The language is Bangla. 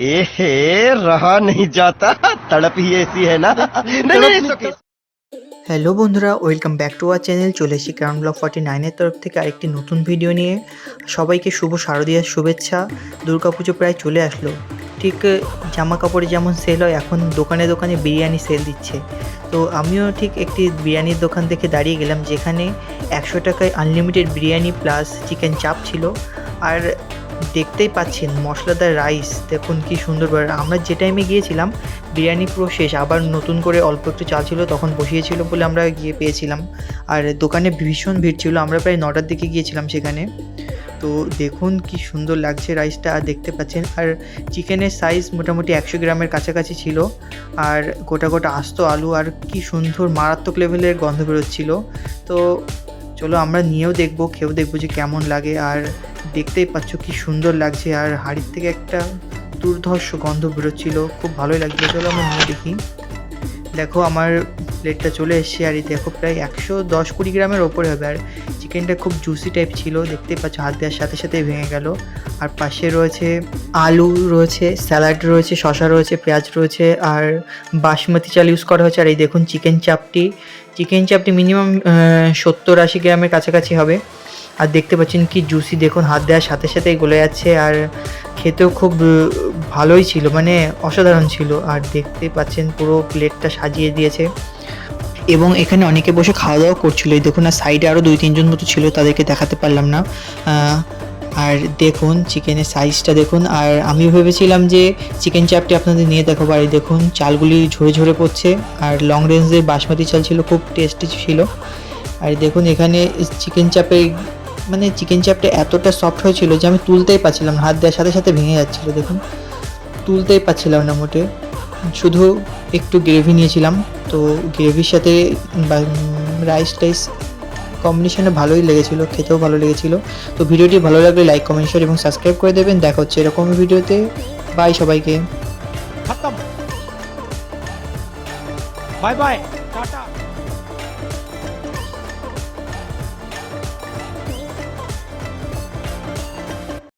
ए रहा नहीं जाता तड़प ही ऐसी है ना नहीं नहीं it's okay. হ্যালো বন্ধুরা welcome back to our channel চলে এসেছি ক্রাউন ব্লক ফর্টি নাইনের তরফ থেকে আরেকটি নতুন ভিডিও নিয়ে সবাইকে শুভ শারদীয়ার শুভেচ্ছা দুর্গাপুজো প্রায় চলে আসলো ঠিক জামা কাপড়ে যেমন সেল হয়, এখন দোকানে দোকানে বিরিয়ানি সেল দিচ্ছে। তো আমিও ঠিক একটি বিরিয়ানির দোকান থেকে দাঁড়িয়ে গেলাম, যেখানে একশো টাকায় আনলিমিটেড বিরিয়ানি প্লাস চিকেন চাপ ছিল। আর দেখতেই পাচ্ছেন মশলাদার রাইস দেখুন কি সুন্দর করে। আমরা যে টাইমে গিয়েছিলাম, বিরিয়ানি পুরো শেষ, আবার নতুন করে অল্প একটু চাল ছিল, তখন বসিয়েছিল বলে আমরা গিয়ে পেয়েছিলাম। আর দোকানে ভীষণ ভিড় ছিল, আমরা প্রায় নটার দিকে গিয়েছিলাম সেখানে। তো দেখুন কি সুন্দর লাগছে রাইসটা, দেখতে পাচ্ছেন। আর চিকেনের সাইজ মোটামুটি একশো গ্রামের কাছাকাছি ছিল। আর গোটা গোটা আস্ত আলু, আর কি সুন্দর মারাত্মক লেভেলের গন্ধ বেরোচ্ছিল। তো চলো আমরা নিয়েও দেখব, খেয়েও দেখব যে কেমন লাগে। আর দেখতেই পাচ্ছ কি সুন্দর লাগছে, আর হাড়ির থেকে একটা দুর্ধর্ষ গন্ধ বেরোচ্ছিল। খুব ভালোই লাগছিল। চলো আমরা নিয়ে দেখি। দেখো আমার প্লেটটা চলে এসছে আর এই দেখো প্রায় একশো দশ কুড়ি গ্রামের ওপরে হবে। আর চিকেনটা খুব জুসি টাইপ ছিল, দেখতেই পাচ্ছ হাত দেওয়ার সাথে সাথে ভেঙে গেল। আর পাশে রয়েছে আলু রয়েছে, স্যালাড রয়েছে শশা রয়েছে, পেঁয়াজ রয়েছে আর বাসমতি চাল ইউজ করা হয়েছে। আর এই দেখুন চিকেন চাপটি। চিকেন চাপটি মিনিমাম সত্তর আশি গ্রামের কাছাকাছি হবে। আর দেখতে পাচ্ছেন কি জুসি দেখুন হাত দেওয়ার সাথে সাথেই গলে যাচ্ছে। আর খেতেও খুব ভালোই ছিল মানে অসাধারণ ছিল। আর দেখতে পাচ্ছেন পুরো প্লেটটা সাজিয়ে দিয়েছে। এবং এখানে অনেকে বসে খাওয়া দাওয়া করছিল। এই দেখুন, আর সাইডে আরও দুই, তিনজন মতো ছিল, তাদেরকে দেখাতে পারলাম না। আর দেখুন চিকেনের সাইজটা দেখুন। আর আমি ভেবেছিলাম যে চিকেন চাপটি আপনাদের নিয়ে আর এই দেখুন, চালগুলি ঝরে ঝরে পড়ছে। আর লং রেঞ্জের বাসমতি চাল ছিল, খুব টেস্টি ছিল। আর দেখুন, এখানে চিকেন চাপে মানে চিকেন চাপটা এতটা সফট হয়েছিল যে আমি তুলতেই পারছিলাম হাত দেওয়ার সাথে সাথে ভেঙে যাচ্ছিল, দেখুন। তুলতেই পারছিলাম না মোটে। শুধু একটু গ্রেভি নিয়েছিলাম। তো গ্রেভির সাথে রাইস টাইস কম্বিনেশনে ভালোই লেগেছিল, খেতেও ভালো লেগেছিল। তো ভিডিওটি ভালো লাগলে লাইক কমেন্ট শেয়ার এবং সাবস্ক্রাইব করে দেবেন। দেখা হচ্ছে এরকম ভিডিওতে। বাই সবাইকে। Bye bye tata.